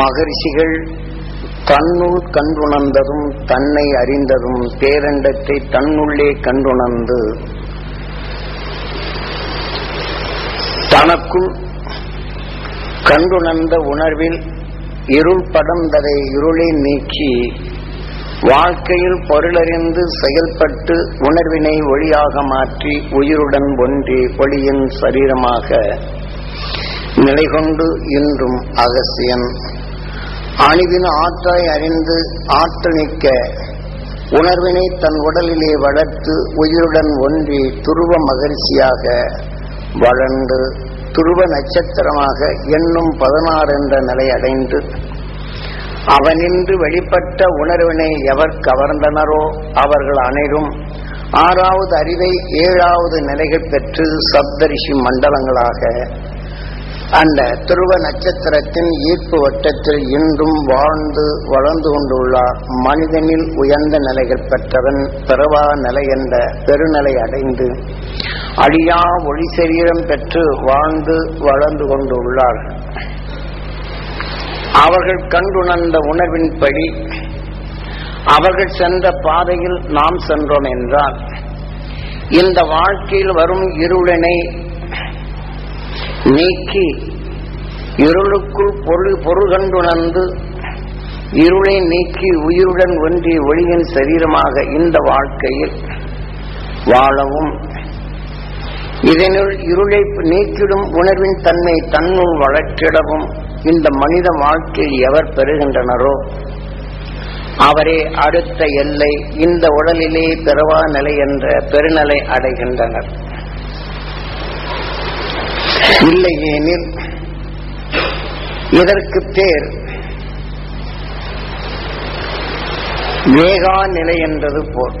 மகரிஷிகள் தன்னுள் கண்டுணர்ந்ததும் தன்னை அறிந்ததும் பேரண்டத்தை தன்னுள்ளே கண்டுணர்ந்து தனக்குள் கண்டுணர்ந்த உணர்வில் இருள் படர்ந்ததை இருளை நீக்கி வாழ்க்கையில் பொருளறிந்து செயல்பட்டு உணர்வினை ஒளியாக மாற்றி உயிருடன் ஒன்றி ஒளியின் சரீரமாக நிலைகொண்டு இன்றும் அகசியன். அணிவின் ஆற்றாய் அறிந்து ஆற்றணிக்க உணர்வினை தன் உடலிலே வளர்த்து உயிருடன் ஒன்றி துருவ மகிழ்ச்சியாக வளர்ந்து துருவ நட்சத்திரமாக எண்ணும் பதினாறு என்ற நிலை அடைந்து அவனின்று வெளிப்பட்ட உணர்வினை எவர் கவர்ந்தனரோ அவர்கள் அனைவரும் ஆறாவது அறிவை ஏழாவது நிலைகள் பெற்று சப்தரிஷி மண்டலங்களாக அந்த துருவ நட்சத்திரத்தின் ஈர்ப்பு வட்டத்தில் இன்றும் வாழ்ந்து வளர்ந்து கொண்டுள்ளார் மனிதனில் உயர்ந்த நிலைகள் பெற்றவன் பிறவா நிலை என்ற பெருநிலை அடைந்து அழியா ஒளி சரீரம் பெற்று வாழ்ந்து வளர்ந்து கொண்டுள்ளார். அவர்கள் கண்டுணர்ந்த உணர்வின்படி அவர்கள் சென்ற பாதையில் நாம் சென்றோம் என்றால் இந்த வாழ்க்கையில் வரும் இருளினை நீக்கி இருளுக்குள் பொருள் பொருள் கண்டுணர்ந்து இருளை நீக்கி உயிருடன் ஒன்றி ஒளியின் சரீரமாக இந்த வாழ்க்கையில் வாழவும். இதனுள் இருளை நீக்கிடும் உணர்வின் தன்மை தன்னுள் வளர்த்திடவும் இந்த மனித வாழ்க்கையில் எவர் பெறுகின்றனரோ? அவரே அடுத்த எல்லை இந்த உடலிலே பிறவா நிலை என்ற பெருநிலை அடைகின்றனர். இல்லையெனில் இதற்கு பேர் வேகா நிலை என்றது போல்.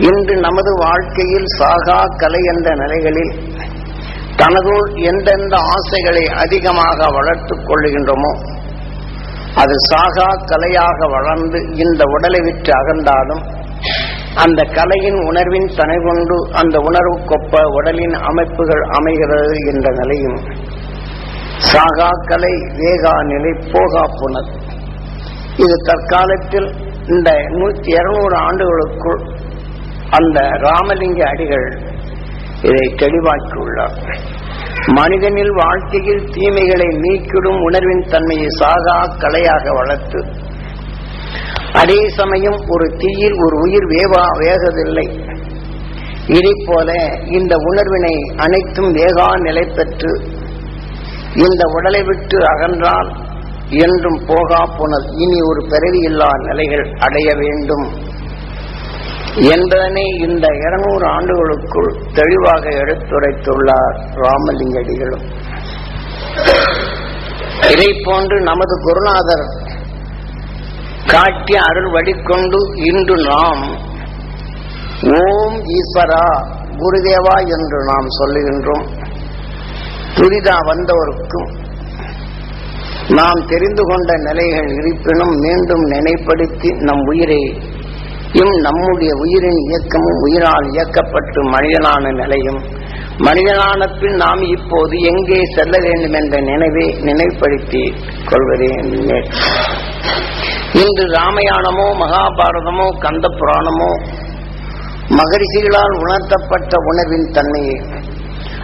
இன்று நமது வாழ்க்கையில் சாகா கலை என்ற நிலைகளில் தனதுள் எந்தெந்த ஆசைகளை அதிகமாக வளர்த்துக் கொள்ளுகின்றோமோ அது சாகா கலையாக வளர்ந்து இந்த உடலை விட்டு அகன்றாலும் அந்த கலையின் உணர்வின் தனை கொண்டு அந்த உணர்வுக்கொப்ப உடலின் அமைப்புகள் அமைகிறது என்ற நிலையும் சாகா கலை வேகா நிலை போகா புனர் இது தற்காலத்தில் இந்த நூத்தி இருநூறு ஆண்டுகளுக்குள் அந்த ராமலிங்க அடிகள் இதை தெளிவாக்கியுள்ளார். மனிதனில் வாழ்க்கையில் தீமைகளை நீக்கிடும் உணர்வின் தன்மையை சாகா கலையாக வளர்த்து அதே சமயம் ஒரு தீயில் ஒரு உயிர் வேவா வேகவில்லை. இதை போல இந்த உணர்வினை அனைத்தும் வேகா நிலை பெற்று இந்த உடலை விட்டு அகன்றால் என்றும் போகா புனல் இனி ஒரு பிறவியில்லா நிலைகள் அடைய வேண்டும். என்பதனை இந்த இருநூறு ஆண்டுகளுக்குள் தெளிவாக எடுத்துரைத்துள்ளார் ராமலிங்கடிகளும். இதை போன்று நமது குருநாதர் காட்டிய அருள் வழிகொண்டு இன்று நாம் ஓம் ஈஸ்வரா குருதேவா என்று நாம் சொல்லுகின்றோம். துரிதா வந்தவருக்கும் நாம் தெரிந்து கொண்ட நிலைகள் இருப்பினும் மீண்டும் நினைப்படுத்தி நம் உயிரை இம் நம்முடைய உயிரின் இயக்கமும் உயிரால் இயக்கப்பட்டு மனிதனான நிலையும் மனிதனான பின் நாம் இப்போது எங்கே செல்ல வேண்டும் என்ற நினைவை நினைப்படுத்தி கொள்வதே இன்று ராமாயணமோ மகாபாரதமோ கந்த புராணமோ மகரிஷிகளால் உணர்த்தப்பட்ட உணர்வின் தன்மையை.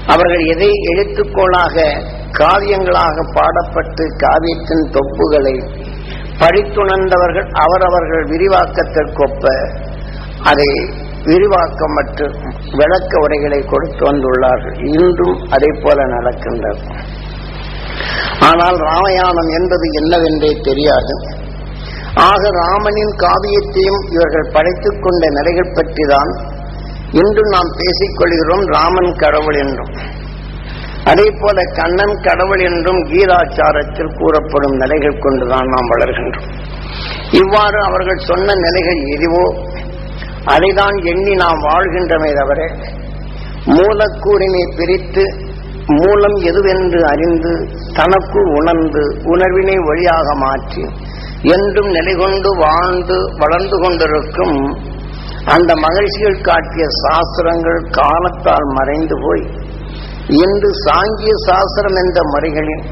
அவர்கள் எதை எழுத்துக்கோளாக காவியங்களாக பாடப்பட்டு காவியத்தின் தொப்புகளை படித்துணர்ந்தவர்கள் அவரவர்கள் விரிவாக்கத்திற்கொப்ப அதை விரிவாக்கம் மற்றும் விளக்க உரைகளை கொடுத்து வந்துள்ளார்கள். இன்றும் அதே போல நடக்கின்றது. ஆனால் ராமாயணம் என்பது என்னவென்றே தெரியாது. ஆக ராமனின் காவியத்தையும் இவர்கள் படைத்துக் கொண்ட நிலைகள் பற்றிதான் இன்று நாம் பேசிக் கொள்கிறோம் ராமன் கடவுள் என்றும். அதே போல கண்ணன் கடவுள் என்றும் கீதாச்சாரத்தில் கூறப்படும் நிலைகள் கொண்டுதான் நாம் வளர்கின்றோம். இவ்வாறு அவர்கள் சொன்ன நிலைகள் எதுவோ அதைதான் எண்ணி நாம் வாழ்கின்றமே தவிர மூலக்கூறினை பிரித்து மூலம் எதுவென்று அறிந்து தனக்கு உணர்ந்து உணர்வினை வழியாக மாற்றி என்றும் நிலை கொண்டு வாழ்ந்து வளர்ந்து கொண்டிருக்கும் அந்த மகிழ்ச்சிகள் காட்டிய சாஸ்திரங்கள் காலத்தால் மறைந்து போய் இன்று சாங்கிய சாஸ்திரம் என்ற முறைகளில்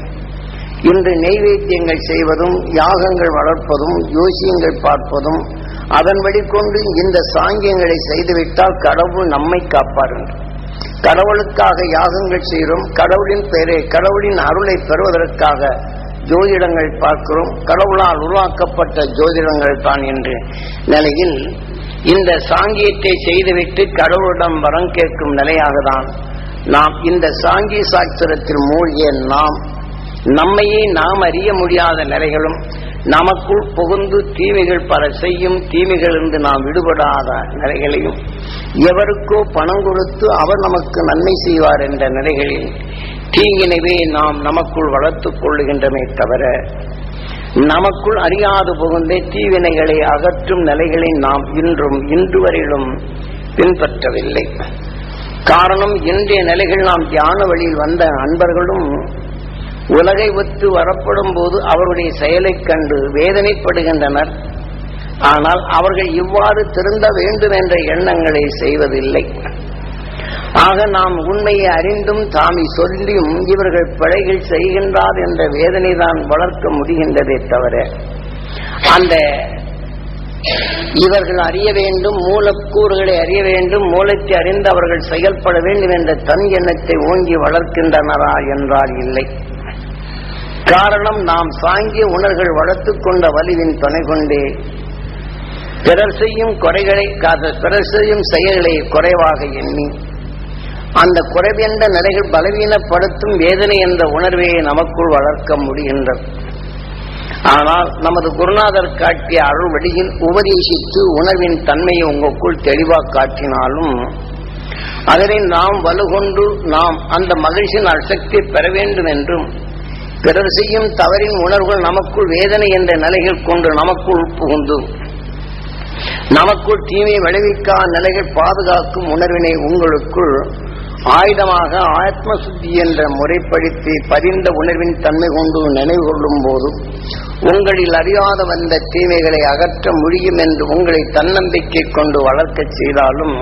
இன்று நெய்வேத்தியங்கள் செய்வதும் யாகங்கள் வளர்ப்பதும் யோசியங்கள் பார்ப்பதும் அதன் வழிகொண்டு இந்த சாங்கியங்களை செய்துவிட்டால் கடவுள் நம்மை காப்பார் என்று கடவுளுக்காக யாகங்கள் செய்கிறோம் கடவுளின் பெயரை கடவுளின் அருளை பெறுவதற்காக ஜோதிடங்கள் பார்க்கிறோம். கடவுளால் உருவாக்கப்பட்ட ஜோதிடங்கள் தான் என்ற நிலையில் இந்த சாங்கியத்தை செய்துவிட்டு கடவுளிடம் வரம் கேட்கும் நிலையாக தான் நாம் இந்த சாங்கிய சாஸ்திரத்தில் மூழ்கிய நாம் நம்மையே நாம் அறிய முடியாத நிலைகளும் நமக்குள் புகுந்து தீமைகள் பல செய்யும் தீமைகளிலிருந்து நாம் விடுபடாத நிலைகளையும் எவருக்கோ பணம் கொடுத்து அவர் நமக்கு நன்மை செய்வார் என்ற நிலைகளில் தீங்கினவே நாம் நமக்குள் வளர்த்துக் கொள்ளுகின்றமே தவிர நமக்குள் அறியாது புகுந்தே தீவினைகளை அகற்றும் நிலைகளை நாம் இன்றும் இன்று வரையிலும் பின்பற்றவில்லை. காரணம் இன்றைய நிலைகள் நாம் தியான வழியில் வந்த அன்பர்களும் உலகை ஒத்து வரப்படும் போது அவருடைய செயலைக் கண்டு வேதனைப்படுகின்றனர். ஆனால் அவர்கள் இவ்வாறு திருந்த வேண்டும் என்ற எண்ணங்களை செய்வதில்லை. ஆக நாம் உண்மையை அறிந்தும் தாமி சொல்லியும் இவர்கள் பிழைகள் செய்கின்றார் என்ற வேதனை தான் வளர்க்க முடிகின்றதே தவிர அந்த இவர்கள் அறிய வேண்டும் மூலக்கூறுகளை அறிய வேண்டும் மூலத்தை அறிந்து அவர்கள் செயல்பட வேண்டும் என்ற தன் எண்ணத்தை ஓங்கி வளர்க்கின்றனரா என்றால் இல்லை. காரணம் நாம் சாங்கிய உணர்கள் வளர்த்துக் கொண்ட வலிவின் துணை கொண்டே. பிறர் செய்யும் குறைகளை பிறர் செய்யும் செயல்களை குறைவாக எண்ணி. அந்த குறைவென்ற நிலைகள் பலவீனப்படுத்தும் வேதனை என்ற உணர்வை நமக்குள் வளர்க்க முடிகின்றது. ஆனால் நமது குருநாதர் காட்டிய அருள் வழியில் உபதேசித்து உணர்வின் தன்மையை உங்களுக்குள் தெளிவாக காட்டினாலும் அதனை நாம் வலுகொண்டு நாம் அந்த மகிழ்ச்சியின் அசக்தி பெற வேண்டும் என்றும் பிறர் செய்யும் தவறின் உணர்வுகள் நமக்குள் வேதனை என்ற நிலைகள் கொண்டு நமக்குள் புகுந்து நமக்குள் தீமை விளைவிக்கா நிலைகள் பாதுகாக்கும் உணர்வினை உங்களுக்குள் ஆயுதமாக ஆத்ம சுத்தி என்ற முறைப்படுத்தி பதிந்த உணர்வின் தன்மை கொண்டு நினைவு கொள்ளும் போது உங்களில் அறியாத வந்த தீமைகளை அகற்ற முடியும் என்று உங்களை தன்னம்பிக்கை கொண்டு வளர்க்கச் செய்தாலும்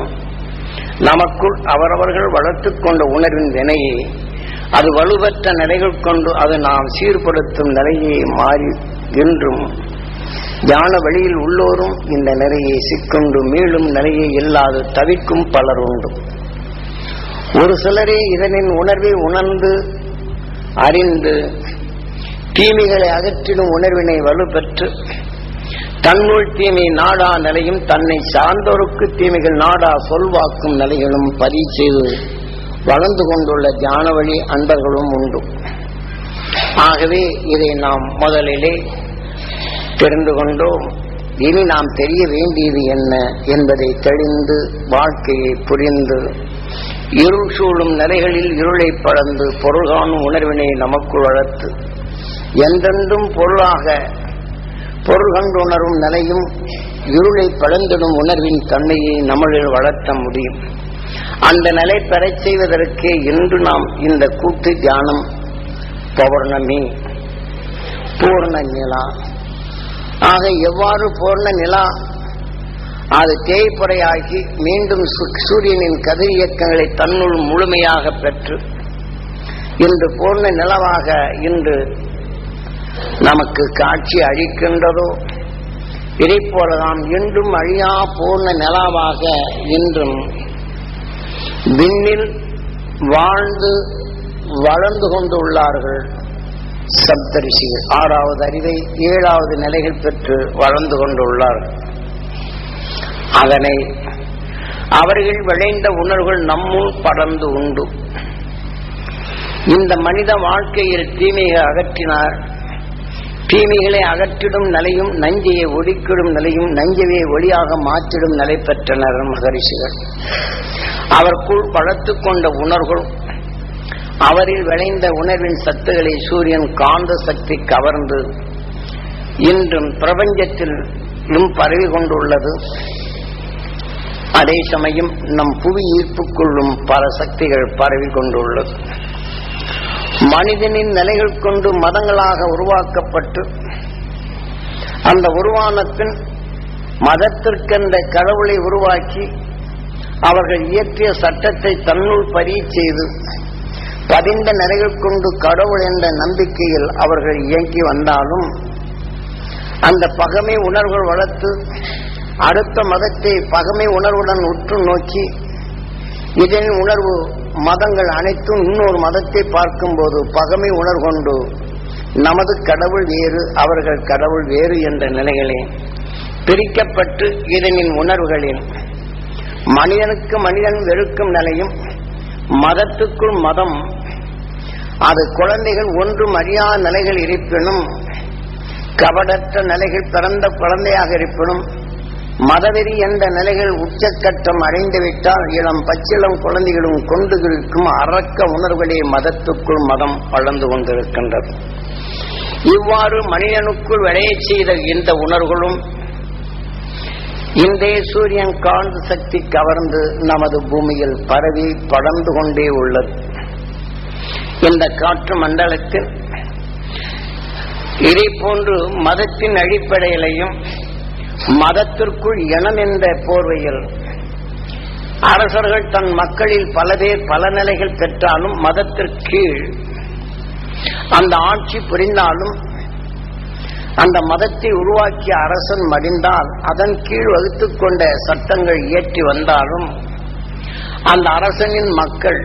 நமக்குள் அவரவர்கள் வளர்த்துக் கொண்ட உணர்வின் வினையை அது வலுவற்ற நிலைகள் கொண்டு அது நாம் சீர்படுத்தும் நிலையை மாறி என்றும் ஞான வழியில் உள்ளோரும் இந்த நிலையை சிக்கொண்டு மீளும் நிலையை இல்லாது தவிக்கும் பலர் உண்டு. ஒரு சிலரே இதனின் உணர்வை உணர்ந்து அறிந்து தீமைகளை அகற்றிடும் உணர்வினை வலுப்பெற்று தன்னுள் தீமை நாடா நிலையும் தன்னை சார்ந்தோருக்கு தீமைகள் நாடா சொல்வாக்கும் நிலைகளும் பதிவு செய்து வளர்ந்து கொண்டுள்ள தியான வழி அன்பர்களும் உண்டு. ஆகவே இதை நாம் முதலிலே தெரிந்து கொண்டோம். இனி நாம் தெரிய வேண்டியது என்ன என்பதை தெளிந்து வாழ்க்கையை புரிந்து இருள் சூழும் நிலைகளில் இருளை பறந்து பொருள்காணும் உணர்வினை நமக்குள் வளர்த்து எந்தெந்தும் பொருளாக பொருள் கண்டுணரும் நிலையும் இருளை பழந்திடும் உணர்வின் தன்மையை நம்மளில் வளர்த்த முடியும். அந்த நிலை பெறச் செய்வதற்கே இன்று நாம் இந்த கூட்டு தியானம் பௌர்ணமி பூர்ண நிலா. ஆக எவ்வாறு பூர்ண நிலா? அது தேய்ப்புறையாகி மீண்டும் சூரியனின் கதிர் இயக்கங்களை தன்னுள் முழுமையாக பெற்று இன்று பூர்ண நிலவாக இன்று நமக்கு காட்சி அளிக்கின்றதோ? இதை போல இன்றும் அழியா பூர்ண நிலாவாக இன்றும் விண்ணில் வாழ்ந்து வளர்ந்து கொண்டு உள்ளார்கள் சப்தரிஷிகள். ஆறாவது அறிவை ஏழாவது நிலைகள் பெற்று வளர்ந்து கொண்டுள்ளார்கள் அதனை அவர்கள் விளைந்த உணர்வுகள் நம்முள் படர்ந்து உண்டு. இந்த மனித வாழ்க்கையில் தீமையை அகற்றினார். தீமைகளை அகற்றிடும் நிலையும் நஞ்சையை ஒடுக்கிடும் நிலையும் நஞ்சவே ஒளியாக மாற்றிடும் நிலை பெற்றனர் மகரிஷிகள். அவருக்குள் வளர்த்துக் கொண்ட உணர்வுகள் அவரில் விளைந்த உணர்வின் சத்துகளை சூரியன் காந்த சக்தி கவர்ந்து இன்றும் பிரபஞ்சத்திலும் பரவி கொண்டுள்ளது. அதே சமயம் நம் புவி ஈர்ப்புக்குள்ளும் பல சக்திகள் பரவி கொண்டுள்ளது. மனிதனின் நிலைகள் கொண்டு மதங்களாக உருவாக்கப்பட்டு அந்த உருவானத்தின் மதத்திற்கென்ற கடவுளை உருவாக்கி அவர்கள் இயற்றிய சட்டத்தை தன்னுள் பதிய செய்து பதிந்த நிலைகள் கொண்டு கடவுள் என்ற நம்பிக்கையில் அவர்கள் இயங்கி வந்தாலும் அந்த பகமை உணர்வுகள் வளர்த்து அடுத்த மதத்தை பகமை உணர்வுடன் உற்று நோக்கி இதன் உணர்வு மதங்கள் அனைத்தும் இன்னொரு மதத்தை பார்க்கும்போது பகமை உணர்வு கொண்டு நமது கடவுள் வேறு அவர்கள் கடவுள் வேறு என்ற நிலைகளே பிரிக்கப்பட்டு இதனின் உணர்வுகளில் மனிதனுக்கு மனிதன் வெறுக்கும் நிலையும் மதத்துக்குள் மதம் அது குழந்தைகள் ஒன்றும் அறியாத நிலைகள் இருப்பினும் கபடற்ற நிலைகள் பிறந்த குழந்தையாக இருப்பினும் மதவெறி என்ற நிலைகள் உச்சக்கட்டம் அடைந்துவிட்டால் இளம் பச்சிளம் குழந்தைகளும் கொண்டு இருக்கும் அரக்க உணர்வுகளே மதத்துக்குள் மதம் வளர்ந்து கொண்டிருக்கின்றது. இவ்வாறு மனிதனுக்குள் விளையச் செய்த இந்த உணர்வுகளும் இன்றைய சூரியன் காந்த சக்தி கவர்ந்து நமது பூமியில் பரவி படர்ந்து கொண்டே உள்ளது. இந்த காற்று மண்டலத்தில் இதை போன்று மதத்தின் அடிப்படையிலையும் மதத்திற்குள் இனம் என்ற போர்வையில் அரசர்கள் தன் மக்களில் பல பேர் பல நிலைகள் பெற்றாலும் மதத்திற்கீழ் அந்த ஆட்சி புரிந்தாலும் அந்த மதத்தை உருவாக்கிய அரசன் மடிந்தால் அதன் கீழ் வகுத்துக் கொண்ட சட்டங்கள் இயற்றி வந்தாலும் அந்த அரசனின் மக்கள்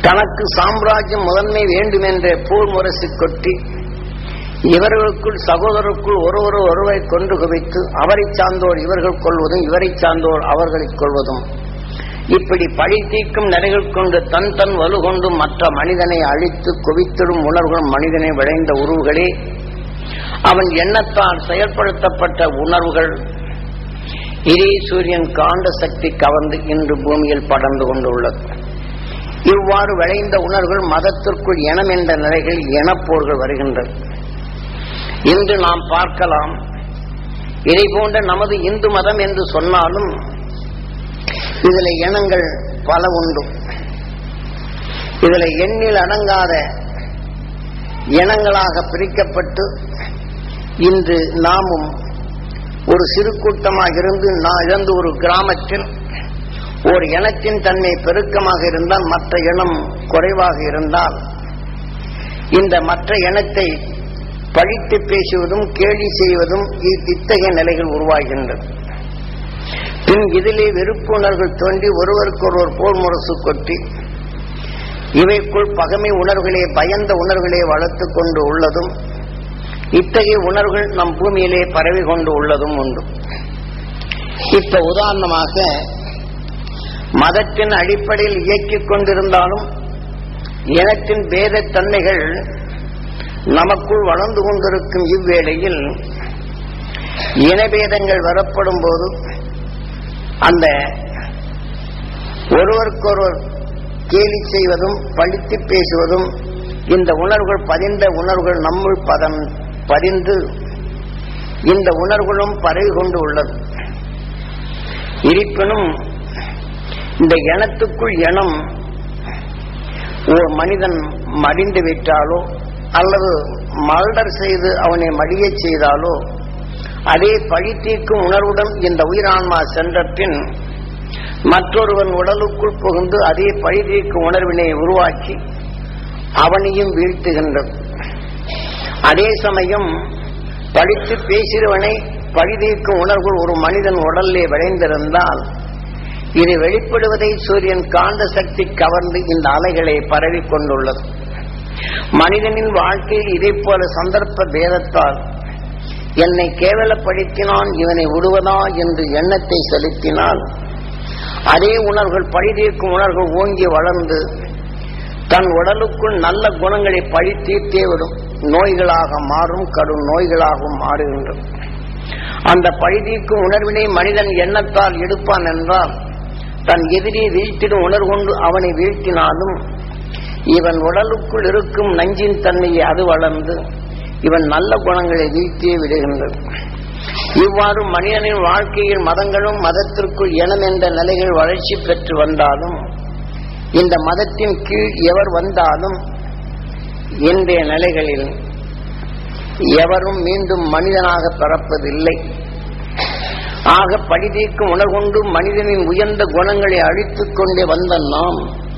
தனக்கு சாம்ராஜ்யம் முதன்மை வேண்டும் என்ற போர் முரசு கொட்டி இவர்களுக்குள் சகோதரருக்குள் ஒருவர் ஒருவரை கொண்டு குவித்து அவரை சார்ந்தோர் இவர்கள் கொள்வதும் இவரை சார்ந்தோர் அவர்களை கொள்வதும். இப்படி பழி தீர்க்கும் நிலைகள் கொண்டு தன் தன் வலுகொண்டும் மற்ற மனிதனை அழித்து குவித்திடும் உணர்வுகள் மனிதனை விளைந்த உருவுகளே. அவன் எண்ணத்தால் செயல்படுத்தப்பட்ட உணர்வுகள். இதே சூரியன் காண்ட சக்தி கவர்ந்து இன்று பூமியில் படர்ந்து கொண்டுள்ளது. இவ்வாறு விளைந்த உணர்வுகள் மதத்திற்குள் இனம் என்ற நிலைகள் இனப்போர்கள் வருகின்றது இன்று நாம் பார்க்கலாம். இதை போன்ற நமது இந்து மதம் என்று சொன்னாலும் இதில் இனங்கள் பல உண்டு. இதில் எண்ணில் அடங்காத இனங்களாக பிரிக்கப்பட்டு இன்று நாமும் ஒரு சிறு கூட்டமாக இருந்து நான் இழந்து ஒரு கிராமத்தில் ஒரு இனத்தின் தன்மை பெருக்கமாக இருந்தால் மற்ற இனம் குறைவாக இருந்தால் இந்த மற்ற இனத்தை பழித்து பேசுவதும் கேலி செய்வதும் இத்தகைய நிலைகள் உருவாகின்றது. பின் இதிலே வெறுப்புணர்கள் தோன்றி ஒருவருக்கொருவர் போர் முரசு கொட்டி இவைக்குள் பகமை உணர்வுகளே பயந்த உணர்வுகளே வளர்த்துக் கொண்டு உள்ளதும் இத்தகைய உணர்வுகள் நம் பூமியிலே பரவி கொண்டு உள்ளதும் உண்டு. இப்ப உதாரணமாக மதத்தின் அடிப்படையில் இயக்கிக் கொண்டிருந்தாலும் இனத்தின் பேத தன்மைகள் நமக்குள் வளர்ந்து கொண்டிருக்கும் இவ்வேளையில் இனபேதங்கள் வரப்படும் போது அந்த ஒருவருக்கொருவர் கேலி செய்வதும் பழித்து பேசுவதும் இந்த உணர்வுகள் பதிந்த உணர்வுகள் நம்முள் பதம் பதிந்து இந்த உணர்வுகளும் பரவி கொண்டு உள்ளது. இருப்பினும் இந்த இனத்துக்குள் இனம் ஒரு மனிதன் மடிந்து விட்டாலோ அல்லது மல்டர் செய்து அவனை மடியச் செய்தாலோ அதே பழி தீர்க்கும் உணர்வுடன் இந்த உயிரான்மா சென்ற பின் மற்றொருவன் உடலுக்குள் புகுந்து அதே பழி தீர்க்கும் உணர்வினை உருவாக்கி அவனையும் வீழ்த்துகின்றது. அதே சமயம் படித்து பேசுகிறவனை பழி தீர்க்கும் உணர்வு ஒரு மனிதன் உடலிலே விளைந்திருந்தால் இது வெளிப்படுவதை சூரியன் காந்த சக்தி கவர்ந்து இந்த அலைகளை பரவி கொண்டுள்ளது. மனிதனின் வாழ்க்கையில் இதே போல சந்தர்ப்ப பேதத்தால் என்னை கேவலப்படுத்தினான் இவனை விடுவதா என்று எண்ணத்தை செலுத்தினால் அதே உணர்வுகள் பழிதீர்க்கும் உணர்வுகள் ஓங்கி வளர்ந்து தன் உடலுக்குள் நல்ல குணங்களை பழி தீர்த்தே விடும் நோய்களாக மாறும் கடும் நோய்களாகவும் மாறுகின்றது. அந்த பழிதீர்க்கும் உணர்வினை மனிதன் எண்ணத்தால் எடுப்பான் என்றால் தன் எதிரியை வீழ்த்திடும் உணர்கொண்டு அவனை வீழ்த்தினாலும் இவன் உடலுக்குள் இருக்கும் நஞ்சின் தன்மையை அது வளர்ந்து இவன் நல்ல குணங்களை வீழ்த்தியே விடுகின்றது. இவ்வாறு மனிதனின் வாழ்க்கையில் மதங்களும் மதத்திற்குள் இனம் என்ற நிலைகள் வளர்ச்சி பெற்று வந்தாலும் இந்த மதத்தின் கீழ் எவர் வந்தாலும் இன்றைய நிலைகளில் எவரும் மீண்டும் மனிதனாக பிறப்பதில்லை. ஆக பழிதீக்கும் உணர்கொண்டு மனிதனின் உயர்ந்த குணங்களை அழித்துக் கொண்டே வந்த நாம்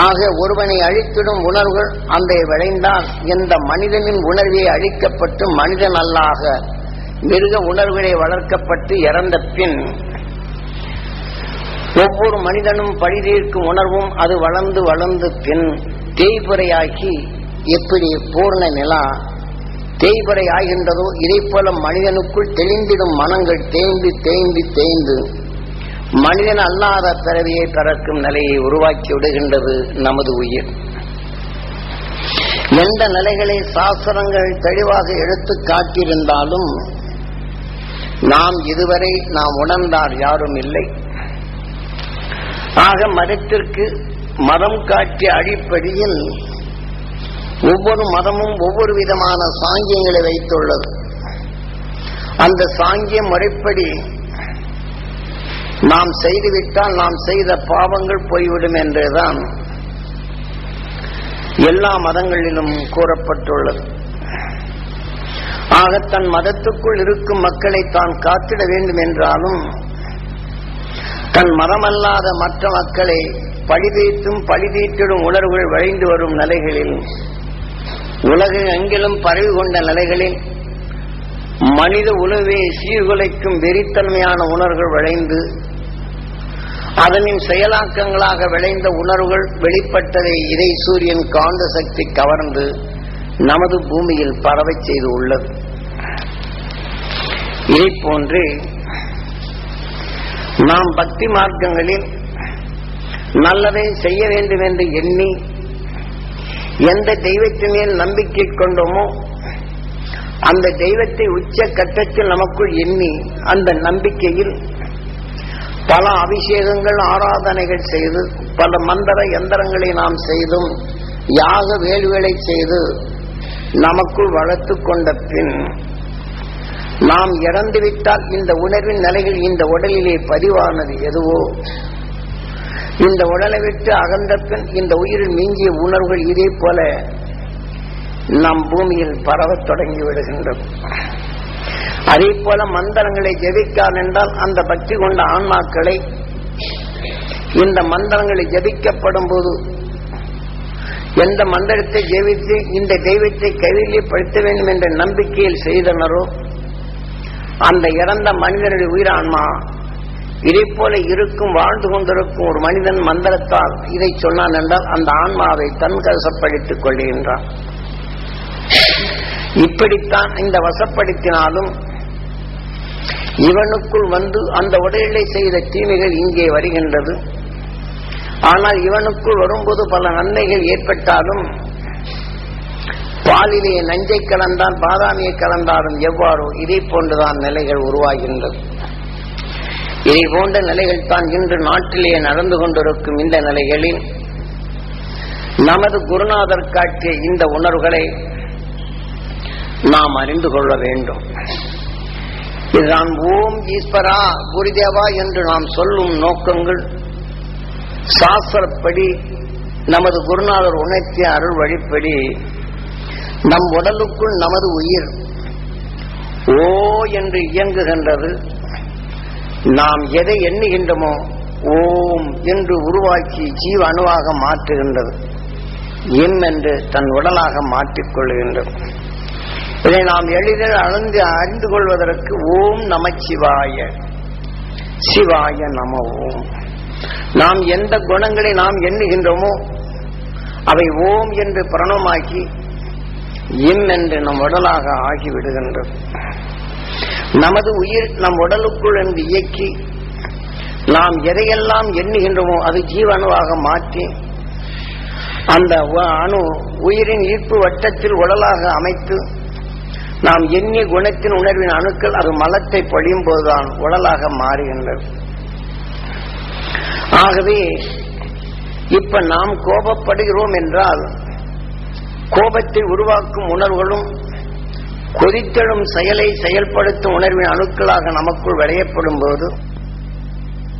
ஆக ஒருவனை அழித்திடும் உணர்வுகள் அந்த விளைந்தால் இந்த மனிதனின் உணர்வை அழிக்கப்பட்டு மனிதன் அல்லாக மிருக உணர்வுகளை வளர்க்கப்பட்டு இறந்த பின் ஒவ்வொரு மனிதனும் பழிதீர்க்கும் உணர்வும் அது வளர்ந்து வளர்ந்து பின் தேய்புரையாகி எப்படி பூர்ண நிலா தேய்புரை ஆகின்றதோ இதை போல மனிதனுக்குள் தெளிந்திடும் மனங்கள் தேய்ந்து தேய்ந்து தேய்ந்து மனிதன் அல்லாத பிறவியை பிறக்கும் நிலையை உருவாக்கி விடுகின்றது நமது உயிர். எந்த நிலைகளை சாஸ்திரங்கள் தெளிவாக எடுத்து காட்டியிருந்தாலும் நாம் இதுவரை நாம் உணர்ந்தார் யாரும் இல்லை. ஆக மதத்திற்கு மதம் காட்டிய அடிப்படையில் ஒவ்வொரு மதமும் ஒவ்வொரு விதமான சாங்கியங்களை வைத்துள்ளது. அந்த சாங்கிய முறைப்படி நாம் செய்துவிட்டால் நாம் செய்த பாவங்கள் போய்விடும் என்றுதான் எல்லா மதங்களிலும் கூறப்பட்டுள்ளது. ஆக தன் மதத்துக்குள் இருக்கும் மக்களை தான் காத்திட வேண்டும் என்றாலும் தன் மதமல்லாத மற்ற மக்களை பழிதீட்டும் பழிதீட்டிடும் உணர்வுகள் வழிந்து வரும் நிலைகளில் உலக எங்கிலும் பரவி கொண்ட நிலைகளில் மனித உணவை சீர்குலைக்கும் வெறித்தன்மையான உணர்வுகள் வளைந்து அதனின் செயலாக்கங்களாக விளைந்த உணர்வுகள் வெளிப்பட்டதை இதை சூரியன் காந்த சக்தி கவர்ந்து நமது பூமியில் பரவை செய்து உள்ளது. இதை போன்று நாம் பக்தி மார்க்கங்களில் நல்லதை செய்ய வேண்டும் என்று எண்ணி எந்த தெய்வத்தின் மேல் நம்பிக்கை கொண்டோமோ அந்த தெய்வத்தை உச்ச கட்டத்தில் நமக்குள் எண்ணி அந்த நம்பிக்கையில் பல அபிஷேகங்கள் ஆராதனைகள் செய்து பல மந்திர எந்திரங்களை நாம் செய்தும் யாக வேள்விகளை செய்து நமக்குள் வளர்த்து கொண்ட பின் நாம் இறந்துவிட்டால் இந்த உணர்வின் நிலையில் இந்த உடலிலே பதிவானது எதுவோ? இந்த உடலை விட்டு அகன்ற பின் இந்த உயிரில் மிஞ்சிய உணர்வுகள் இதே போல நம் பூமியில் பரவத் தொடங்கி விடுகின்றது அதே போல மந்திரங்களை ஜபிக்கார் என்றால் அந்த பக்தி கொண்ட ஆன்மாக்களை இந்த மந்திரங்களை ஜபிக்கப்படும் போது எந்த மந்திரத்தை ஜெபித்து இந்த தெய்வத்தை கைவிலியப்படுத்த வேண்டும் என்ற நம்பிக்கையில் செய்தனரோ அந்த இறந்த மனிதனுடைய உயிரான்மா இதை போல இருக்கும் வாழ்ந்து கொண்டிருக்கும் ஒரு மனிதன் மந்திரத்தால் இதை சொன்னான் என்றால் அந்த ஆன்மாவை தன் கசப்படுத்திக் கொள்கின்றான் இப்படித்தான் இந்த வசப்படுத்தினாலும் இவனுக்குள் வந்து அந்த உடலிலே செய்த தீமைகள் இங்கே வருகின்றது. ஆனால் இவனுக்குள் வரும்போது பல நன்மைகள் ஏற்பட்டாலும் பாலிலே நஞ்சை கலந்தான் பாதாமியை கலந்தாலும் எவ்வாறோ இதே போன்றுதான் நிலைகள் உருவாகின்றது. இதை போன்ற நிலைகள் தான் இன்று நாட்டிலே நடந்து கொண்டிருக்கும் இந்த நிலைகளில் நமது குருநாதர் காட்டிய இந்த உணர்வுகளை நாம் அறிந்து கொள்ள வேண்டும். இதுதான் ஓம் ஈஸ்வரா குருதேவா என்று நாம் சொல்லும் நோக்கங்கள். சாஸ்திரப்படி நமது குருநாதர் உணர்த்திய அருள் வழிப்படி நம் உடலுக்குள் நமது உயிர் ஓ என்று இயங்குகின்றது. நாம் எதை எண்ணுகின்றோமோ ஓம் என்று உருவாக்கி ஜீவ அணுவாக மாற்றுகின்றது. எம் என்று தன் உடலாக மாற்றிக்கொள்கின்றது. இதை நாம் எளிதில் அளந்து அறிந்து கொள்வதற்கு ஓம் நமச்சிவாய. சிவாய நம ஓம் நாம் எந்த குணங்களை நாம் எண்ணுகின்றோமோ அவை ஓம் என்று பிரணமாக்கி இம் என்று நம் உடலாக ஆகிவிடுகின்றது நமது உயிர் நம் உடலுக்குள் என்று இயக்கி நாம் எதையெல்லாம் எண்ணுகின்றோமோ அது ஜீவணுவாக மாற்றி அந்த அணு உயிரின் ஈர்ப்பு வட்டத்தில் உடலாக அமைத்து நாம் எண்ணிய குணத்தின் உணர்வின் அணுக்கள் அது மலத்தை பொழியும் போதுதான் உடலாக மாறுகின்றது ஆகவே இப்ப நாம் கோபப்படுகிறோம் என்றால் கோபத்தை உருவாக்கும் உணர்வுகளும் கொதித்தெழும் செயலை செயல்படுத்தும் உணர்வின் அணுக்களாக நமக்குள் விளையப்படும் போது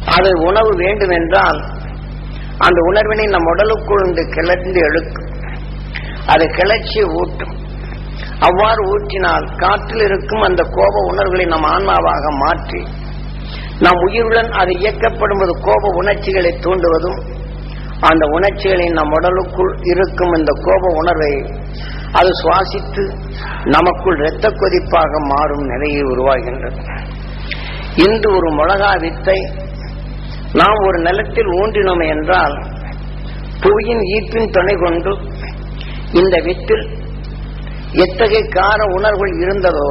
அது உணவு வேண்டுமென்றால் அந்த உணர்வினை நம் உடலுக்குள் கிளர்ந்து எழுக்கும். அது கிளர்ச்சி ஊட்டும். அவ்வாறு ஊற்றினால் காற்றில் இருக்கும் அந்த கோப உணர்வுகளை நம் ஆன்மாவாக மாற்றி நம் உயிருடன் அது இயக்கப்படும்போது கோப உணர்ச்சிகளை தூண்டுவதும் அந்த உணர்ச்சிகளின் நம் உடலுக்குள் இருக்கும் இந்த கோப உணர்வை அது சுவாசித்து நமக்குள் இரத்த கொதிப்பாக மாறும் நிலையை உருவாகின்றது. இன்று ஒரு மிளகா வித்தை நாம் ஒரு நிலத்தில் ஊன்றினோம் என்றால் புவியின் ஈர்ப்பின் துணை கொண்டு இந்த வித்தில் எத்தகைய கார உணர்வுகள் இருந்ததோ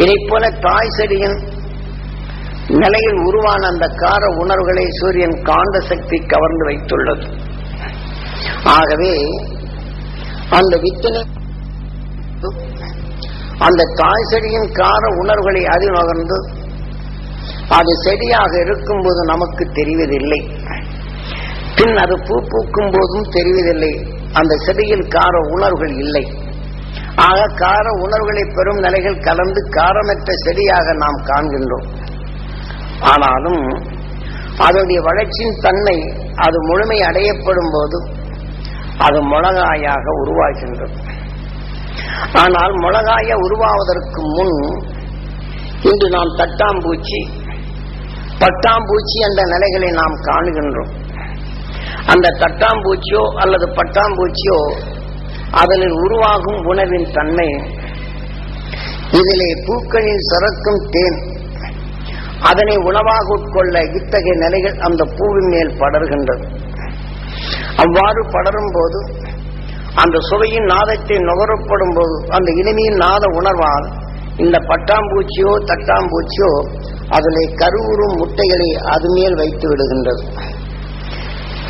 இதைப் போல தாய் செடியின் நிலையில் உருவான அந்த கார உணர்வுகளை சூரியன் காந்த சக்தி கவர்ந்து வைத்துள்ளது. ஆகவே அந்த வித்தனை அந்த தாய் செடியின் கார உணர்வுகளை அது நுகர்ந்து அது செடியாக இருக்கும்போது நமக்கு தெரிவதில்லை. பின் அது பூ பூக்கும் போதும் தெரிவதில்லை. அந்த செடியில் கார உணர்வுகள் இல்லை. ஆக கார உணர்வுகளை பெறும் நிலைகள் கலந்து காரமற்ற செடியாக நாம் காண்கின்றோம். ஆனாலும் அதனுடைய வளர்ச்சியின் தன்மை அது முழுமை அடையப்படும் போது அது மிளகாயாக உருவாகின்றது. ஆனால் மிளகாய உருவாவதற்கு முன் இன்று நாம் தட்டாம்பூச்சி பட்டாம்பூச்சி என்ற நிலைகளை நாம் காணுகின்றோம். அந்த தட்டாம்பூச்சியோ அல்லது பட்டாம்பூச்சியோ அதனில் உருவாகும் உணவின் தன்மை. இதிலே பூக்களில் சிறக்கும் தேன். அதனை உணவாக உட்கொள்ள இத்தகைய நிலைகள் அந்த பூவின் மேல் படர்கின்றது அவ்வாறு படரும் போது அந்த சுவையின் நாதத்தை நுகரப்படும் போது அந்த இனிமையின் நாத உணர்வால் இந்த பட்டாம்பூச்சியோ தட்டாம்பூச்சியோ அதிலே கருவுறும் முட்டைகளை அது மேல் வைத்து விடுகின்றது.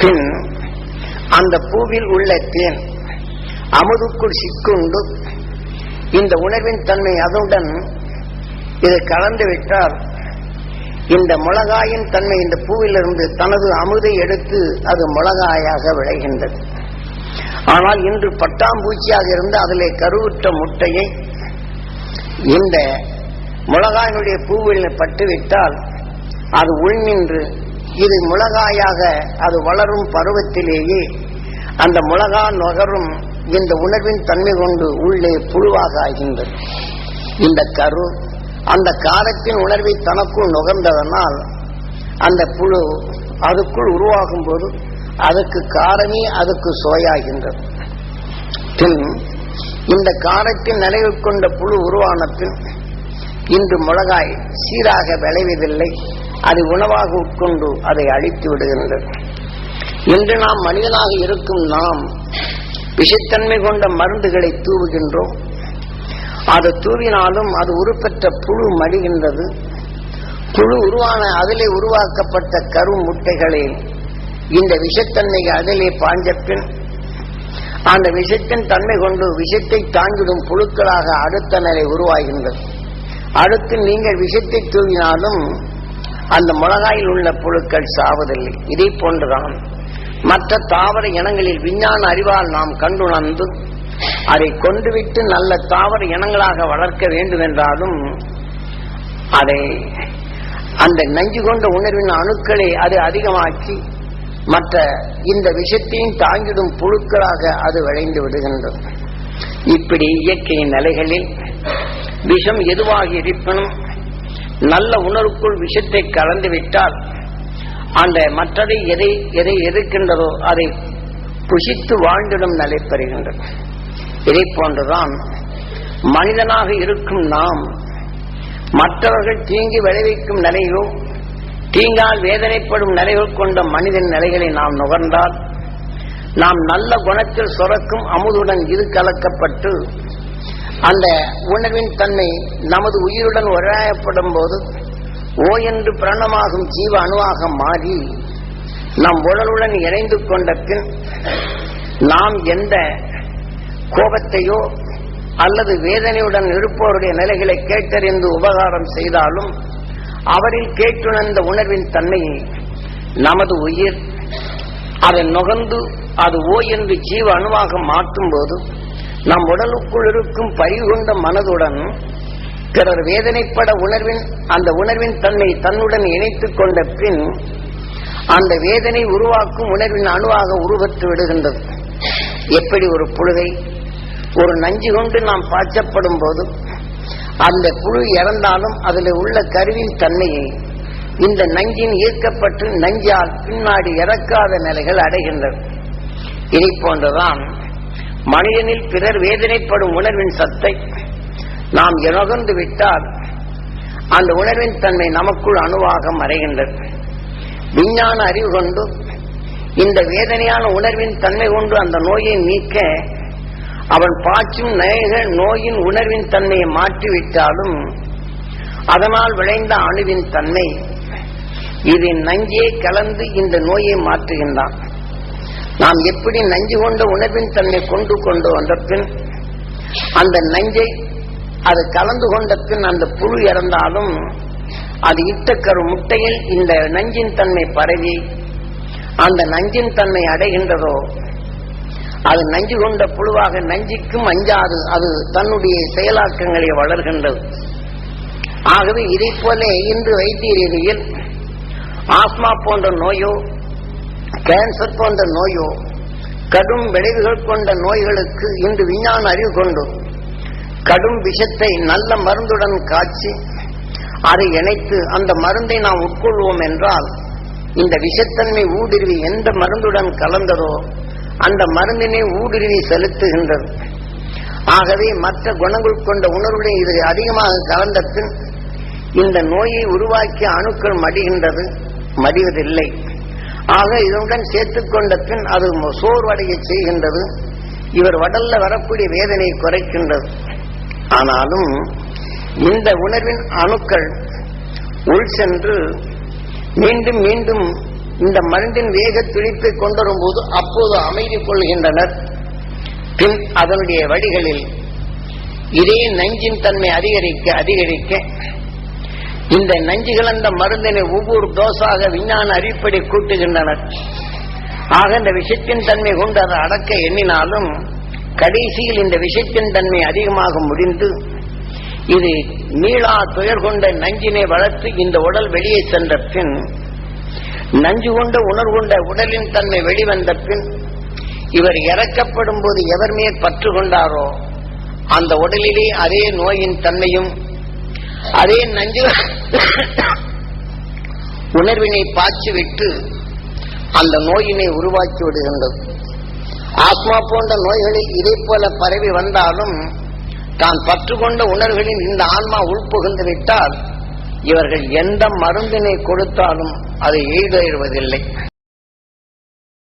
பின் அந்த பூவில் உள்ள தேன். அமுதுக்குள் சிக்குண்டு. இந்த உணர்வின் தன்மை அதனுடன் இது கலந்து விட்டால் இந்த மிளகாயின் தன்மை இந்த பூவிலிருந்து தனது அமுதை எடுத்து அது மிளகாயாக விளைகின்றது. ஆனால் இன்று பட்டாம்பூச்சியாக இருந்து அதிலே கருவுற்ற முட்டையை இந்த மிளகாயினுடைய பூவில் பட்டுவிட்டால் அது உள்நின்று இது மிளகாயாக அது வளரும் பருவத்திலேயே அந்த மிளகா நுகரும் இந்த உணர்வின் தன்மை கொண்டு உள்ளே புழுவாக ஆகின்றது. இந்த கரு அந்த காரத்தின் உணர்வை தனக்குள் நுகர்ந்ததனால் அந்த புழு அதுக்குள் உருவாகும் போது அதுக்கு காரமே அதுக்கு சுவையாகின்றது. பின் இந்த காரத்தின் நிலையில் கொண்ட புழு உருவான பின் இன்று மிளகாய் சீராக விளைவதில்லை. அதை உணவாக உட்கொண்டு அதை அழித்து விடுகின்றது. இன்று நாம் மனிதனாக இருக்கும் நாம் விஷத்தன்மை கொண்ட மருந்துகளை தூவுகின்றோம். அது தூவினாலும் அது உருப்பெற்ற புழு மடிகின்றது. புழு உருவான அதிலே உருவாக்கப்பட்ட கரு முட்டைகளை இந்த விஷத்தன்மை அதிலே பாஞ்ச பின் அந்த விஷத்தின் தன்மை கொண்டு விஷத்தை தாங்கிடும் புழுக்களாக அடுத்த நிலை உருவாகின்றது. அடுத்து நீங்கள் விஷத்தை தூவினாலும் அந்த மிளகாயில் உள்ள புழுக்கள் சாவதில்லை. இதே போன்றுதான் மற்ற தாவர இனங்களில் விஞ்ஞான அறிவால் நாம் கண்டுணர்ந்து அதை கொண்டுவிட்டு நல்ல தாவர இனங்களாக வளர்க்க வேண்டும் என்றாலும் அதை அந்த நஞ்சு கொண்ட உணர்வின் அணுக்களை அது அதிகமாக்கி மற்ற இந்த விஷத்தையும் தாங்கிடும் புழுக்களாக அது விளைந்து விடுகின்றது. இப்படி இயற்கையின் நிலைகளில் விஷம் எதுவாக இருப்பினும் நல்ல உணர்வுக்குள் விஷத்தை கலந்து விட்டால் அந்த மற்றதை எதை எதை எதிர்க்கின்றதோ அதை புசித்து வாழ்ந்திடும் நிலை பெறுகின்றது. இதை போன்றுதான் மனிதனாக இருக்கும் நாம் மற்றவர்கள் தீங்கி விளைவிக்கும் நிலையோ தீங்கால் வேதனைப்படும் நிலைகள் கொண்ட மனிதன் நிலைகளை நாம் நுகர்ந்தால் நாம் நல்ல குணத்தில் சுரக்கும் அமுதுடன் இது கலக்கப்பட்டு அந்த உணர்வின் தன்மை நமது உயிருடன் உரையாடப்படும் போது ஓ என்று பிரணமாகும் ஜீவ அணுவாக மாறி நம் உடலுடன் இணைந்து கொண்ட பின் நாம் எந்த கோபத்தையோ அல்லது வேதனையுடன் இருப்பவருடைய நிலைகளை கேட்டறிந்து உபகாரம் செய்தாலும் அவரில் கேட்டுணர்ந்த உணர்வின் தன்மையை நமது உயிர். அதை நுகர்ந்து அது ஓ என்று ஜீவ அணுவாக மாற்றும் போது நம் உடலுக்குள் இருக்கும் பறிகொண்ட மனதுடன் பிறர் வேதனைப்பட உணர்வின் அந்த உணர்வின் தன்னை தன்னுடன் இணைத்துக் கொண்ட பின் அந்த வேதனை உருவாக்கும் உணர்வின் அணுவாக உருவற்று விடுகின்றது. எப்படி ஒரு புழுவை ஒரு நஞ்சு கொண்டு நாம் பாய்ச்சப்படும் போது அந்த புழு இறந்தாலும் அதில் உள்ள கருவின் தன்மையை இந்த நஞ்சின் ஈர்க்கப்பட்டு நஞ்சால் பின்னாடி இறக்காத நிலைகள் அடைகின்றது இதை போன்றுதான் மனிதனில் பிறர் வேதனைப்படும் உணர்வின் சத்தை நாம் இறந்து விட்டால் அந்த உணர்வின் தன்மை நமக்குள் அணுவாக மறைகின்றது. விஞ்ஞான அறிவு கொண்டு இந்த வேதனையான உணர்வின் தன்மை கொண்டு அந்த நோயை நீக்க அவன் பாய்ச்சும் நயகள் நோயின் உணர்வின் தன்மையை மாற்றிவிட்டாலும் அதனால் விளைந்த அணுவின் தன்மை இது நஞ்சே கலந்து இந்த நோயை மாற்றுகின்றான். நாம் எப்படி நஞ்சு கொண்ட உணர்வின் தன்மை கொண்டு கொண்டு வந்த பின் அந்த நஞ்சை அது கலந்து கொண்ட பின் அந்த புழு இறந்தாலும் அது இட்டக்கரு முட்டையில் இந்த நஞ்சின் தன்மை பரவி அந்த நஞ்சின் தன்மை அடைகின்றதோ அது நஞ்சு கொண்ட புழுவாக நஞ்சிக்கும் அஞ்சாது அது தன்னுடைய செயலாக்கங்களை வளர்கின்றது. ஆகவே இதை போல இன்று வைத்திய ரீதியில் ஆஸ்மா போன்ற நோயோ கேன்சர் போன்ற நோயோ கடும் விளைவுகள் கொண்ட நோய்களுக்கு இன்று விஞ்ஞான அறிவு கொண்டு கடும் விஷத்தை நல்ல மருந்துடன் காய்ச்சி அதை இணைத்து அந்த மருந்தை நாம் உட்கொள்வோம் என்றால் இந்த விஷத்தன்மை ஊடுருவி எந்த மருந்துடன் கலந்ததோ அந்த மருந்தினை ஊடுருவி செலுத்துகின்றது. ஆகவே மற்ற குணங்கள் கொண்ட உணர்வுடன் இது அதிகமாக கலந்த பின் இந்த நோயை உருவாக்கிய அணுக்கள் மடிகின்றது மடிவதில்லை. ஆக இதனுடன் சேர்த்துக் கொண்ட பின் அது சோர்வடைய செய்கின்றது இவர் வடல்ல வரக்கூடிய வேதனையை குறைக்கின்றது. ஆனாலும் இந்த உணர்வின் அணுக்கள் உள் சென்று மீண்டும் மீண்டும் இந்த மருந்தின் வேக துடிப்பை கொண்டு வரும்போது அப்போது அமைதி கொள்கின்றனர். பின் அதனுடைய வழிகளில் இதே நஞ்சின் தன்மை அதிகரிக்க அதிகரிக்க இந்த நஞ்சு கலந்த மருந்தினை ஒவ்வொரு டோஸாக விஞ்ஞான அறிப்படி கூட்டுகின்றனர். ஆக இந்த விஷத்தின் தன்மை கொண்டு அதை அடக்க எண்ணினாலும் கடைசியில் இந்த விஷத்தின் தன்மை அதிகமாக முடிந்து இது மீளா துயர் கொண்ட நஞ்சினை வளர்த்து இந்த உடல் வெளியே சென்ற பின் நஞ்சு கொண்ட உணர்வுண்ட உடலின் தன்மை வெளிவந்த பின் இவர் இறக்கப்படும் போது எவர் மேல் பற்று கொண்டாரோ அந்த உடலிலே அதே நோயின் தன்மையும் அதே நஞ்சு உணர்வினை பாய்ச்சிவிட்டு அந்த நோயினை உருவாக்கி விடுகின்றது. ஆத்மா போன்ற நோய்களில் இதே போல பரவி வந்தாலும் தான் பற்று கொண்ட இந்த ஆன்மா உள்புகுந்து விட்டால் இவர்கள் எந்த மருந்தினை கொடுத்தாலும் அதை எய்துவதில்லை